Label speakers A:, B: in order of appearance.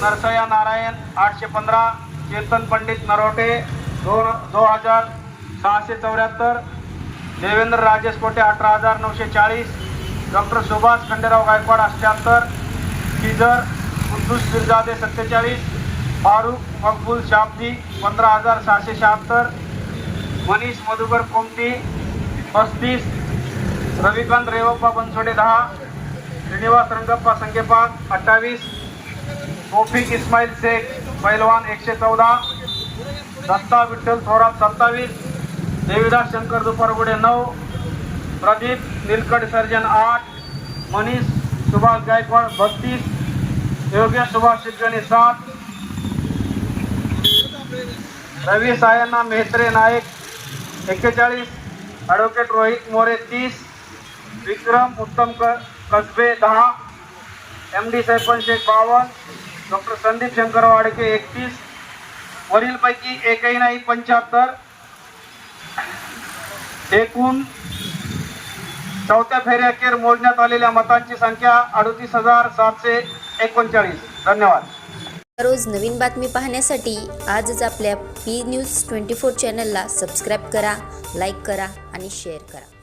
A: नरसया नारायण आठशे पंधरा चेतन पंडित नरोटे दोन दो हजार सहाशे चौऱ्याहत्तर देवेंद्र राजेश कोटे अठरा हजार नऊशे चाळीस डॉक्टर सुभाष खंडेराव गायकवाड अठ्ठ्याहत्तर किजर कुद्दूस पिरजादे सत्तेचाळीस फारुख मकबूल शाब्दी पंधरा हजार सहाशे शहात्तर मनीष मधुकर कोमटी पस्तीस रविकांत रेवप्पा बनसोडे दहा श्रीनिवास रंगप्पा संकेपाक अठ्ठावीस तोफिक इस्माईल शेख पैलवान एकशे चौदा दत्ता विठ्ठल थोरात सत्तावीस देवीदास शंकर दुपारगुडे नऊ प्रदीप निलकट सर्जन आठ मनीष सुभाष गायकवाड बत्तीस योगेश सुभाष शिरगणे सात रवी सायना मेहत्रे नाईक एक्केचाळीस ॲडव्होकेट रोहित मोरे तीस विक्रम उत्तम क कसबे दहा एम डी सरपंच शेख बावन्न डॉक्टर संदीप शंकर वाडके एकतीस वरीलपैकी एकही नाही पंच्याहत्तर. एकूण चौथ्या फेऱ्याखेर मोजण्यात आलेल्या मतांची संख्या अडतीस हजार सातशे एकोणचाळीस. धन्यवाद.
B: रोज नवीन बातमी पाहण्यासाठी आजच आपल्या पी न्यूज ट्वेंटी फोर चॅनलला सबस्क्राईब करा लाईक करा आणि शेअर करा.